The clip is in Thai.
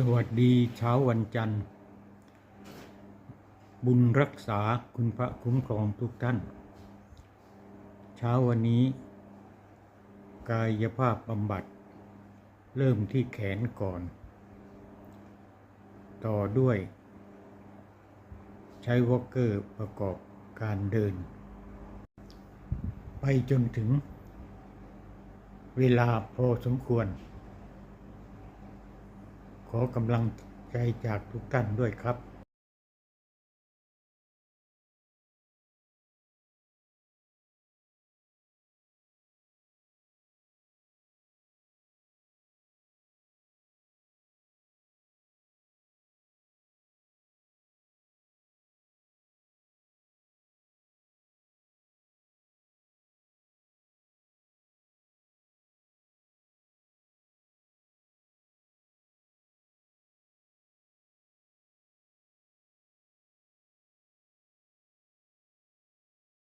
สวัสดีเช้าวันจันทร์ บุญรักษาคุณพระคุ้มครองทุกท่าน เช้าวันนี้ กายภาพบำบัด เริ่มที่แขนก่อน ต่อด้วย ใช้วอลเกอร์ประกอบการเดิน ไปจนถึง เวลาพอสมควร ขอกำลังใจจากทุกท่านด้วยครับ